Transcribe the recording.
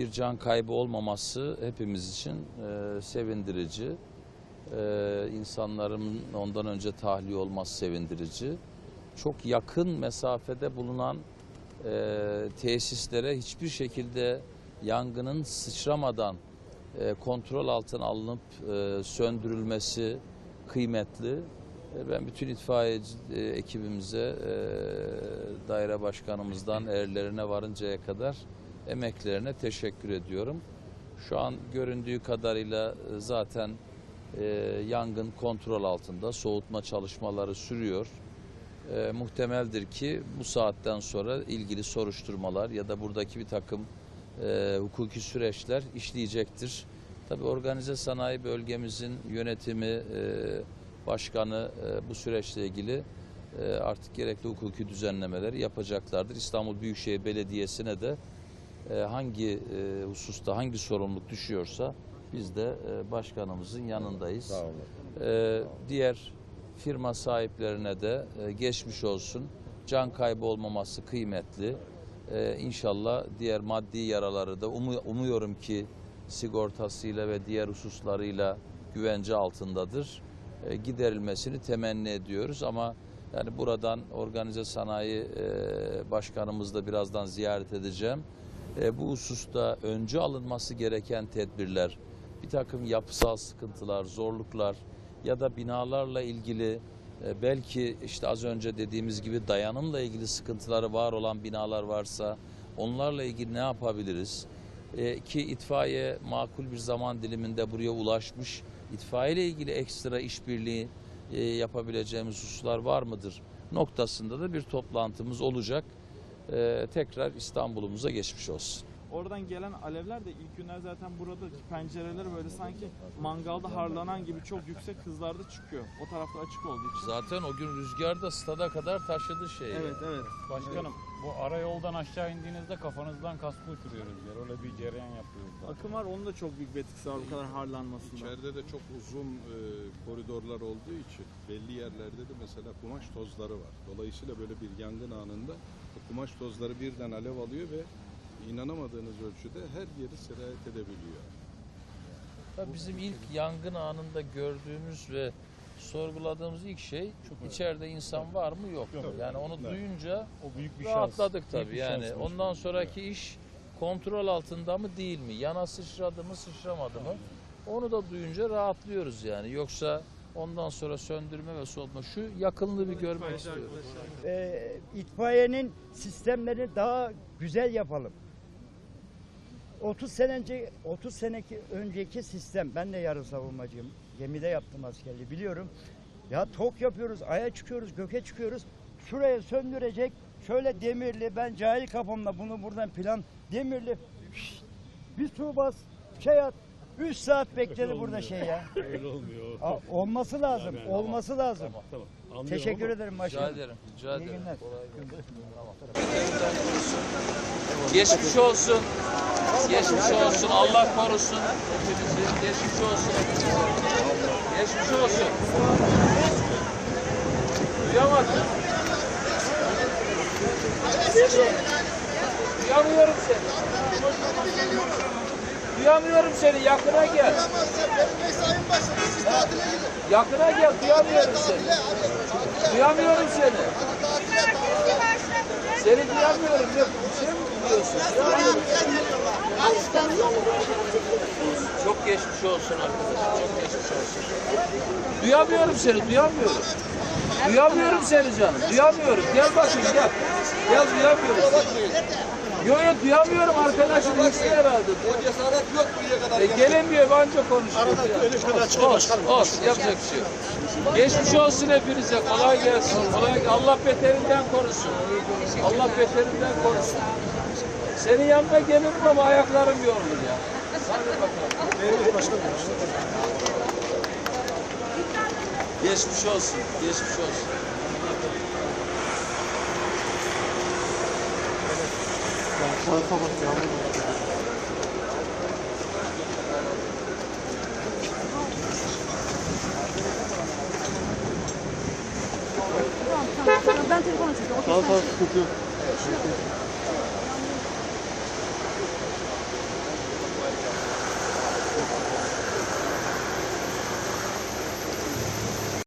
bir can kaybı olmaması hepimiz için e, sevindirici. E, insanların ondan önce tahliye olması sevindirici. Çok yakın mesafede bulunan e, tesislere hiçbir şekilde yangının sıçramadan e, kontrol altına alınıp e, söndürülmesi kıymetli. E, Ben bütün itfaiye e, ekibimize, e, daire başkanımızdan erlerine varıncaya kadar emeklerine teşekkür ediyorum. Şu an göründüğü kadarıyla e, zaten e, yangın kontrol altında, soğutma çalışmaları sürüyor. E, muhtemeldir ki bu saatten sonra ilgili soruşturmalar ya da buradaki bir takım e, hukuki süreçler işleyecektir. Tabii organize sanayi bölgemizin yönetimi, e, başkanı e, bu süreçle ilgili e, artık gerekli hukuki düzenlemeleri yapacaklardır. İstanbul Büyükşehir Belediyesi'ne de hangi e, hususta hangi sorumluluk düşüyorsa biz de e, başkanımızın yanındayız. Sağ olun. Ee, diğer firma sahiplerine de e, geçmiş olsun. Can kaybı olmaması kıymetli. Ee, inşallah diğer maddi yaraları da umu- umuyorum ki sigortasıyla ve diğer hususlarıyla güvence altındadır. Ee, giderilmesini temenni ediyoruz ama yani buradan organize sanayi e, başkanımızı da birazdan ziyaret edeceğim. E, bu hususta önce alınması gereken tedbirler, bir takım yapısal sıkıntılar, zorluklar ya da binalarla ilgili e, belki işte az önce dediğimiz gibi dayanımla ilgili sıkıntıları var olan binalar varsa onlarla ilgili ne yapabiliriz? E, ki itfaiye makul bir zaman diliminde buraya ulaşmış. İtfaiye ile ilgili ekstra işbirliği yapabileceğimiz hususlar var mıdır? Noktasında da bir toplantımız olacak. E, tekrar İstanbul'umuza geçmiş olsun. Oradan gelen alevler de ilk günler zaten burada pencereleri böyle sanki mangalda harlanan gibi çok yüksek hızlarda çıkıyor. O tarafta açık olduğu için. Zaten o gün rüzgar da stada kadar taşıdı şeyi. Evet evet. Başkanım bu ara yoldan aşağı indiğinizde kafanızdan kaskı uçuruyoruz yer. Öyle bir cereyan yapıyoruz. Akım var onun da çok büyük bir etkisi var bu kadar harlanmasında. İçeride de çok uzun e, koridorlar olduğu için belli yerlerde de mesela kumaş tozları var. Dolayısıyla böyle bir yangın anında kumaş tozları birden alev alıyor ve inanamadığınız ölçüde her yeri sirayet edebiliyor. Tabii bizim ilk yangın anında gördüğümüz ve sorguladığımız ilk şey içeride insan var mı yok mu? Yani onu duyunca O büyük bir şans. rahatladık Büyük tabii. bir Yani şansmış. ondan sonraki iş kontrol altında mı değil mi? Yana sıçradı mı sıçramadı mı? Onu da duyunca rahatlıyoruz yani. Yoksa ondan sonra söndürme ve soğutma şu yakınlığı bir görmek istiyoruz. e, itfaiyenin sistemlerini daha güzel yapalım. 30 sene önce 30 seneki önceki sistem ben de yarı savunmacıyım. Gemide yaptım askerliği biliyorum. Ya tok yapıyoruz, aya çıkıyoruz, göke çıkıyoruz. Şuraya söndürecek. Şöyle demirli ben cahil kafamla bunu buradan plan demirli bir su bas şey at 3 saat bekledi burada şey ya. Öyle olmuyor. Aa, olması lazım. Tamam, olması lazım. Tamam tamam. Anlıyorum Teşekkür ama ederim Rica başkanım. ederim. Rica İyi ederim. günler. Geçmiş olsun. Geçmiş olsun. Allah korusun hepinizi. Geçmiş olsun. Geçmiş olsun. Duyamadım. Duyamıyorum seni. Duyamıyorum seni. Yakına gel. Yakına gel. Duyamıyorum seni. Duyamıyorum seni. Seni duyamıyorum. Ne, bir şey mi duyuyorsun? Duyamıyorum. Çok geçmiş olsun arkadaşlar. Çok geçmiş olsun. Duyamıyorum seni. Duyamıyorum. Duyamıyorum seni canım. Duyamıyorum. Gel bakayım gel. Gel duyamıyorum. Yok yok duyamıyorum arkadaşım. Hepsi herhalde. O cesaret yok buraya kadar. E, gelemiyor anca konuşuyor. Arada öyle şöyle çıkıyor başkanım. Olsun yapacak bir şey yok. Geçmiş olsun hepinize. Kolay gelsin. Kolay. Allah beterinden korusun. Allah beterinden korusun. Senin yanına gelirim ama ayaklarım yorulur ya. Hadi bakalım. Geçmiş olsun. Geçmiş olsun. Ben telefon açacağım. Tamam tamam sıkıntı yok.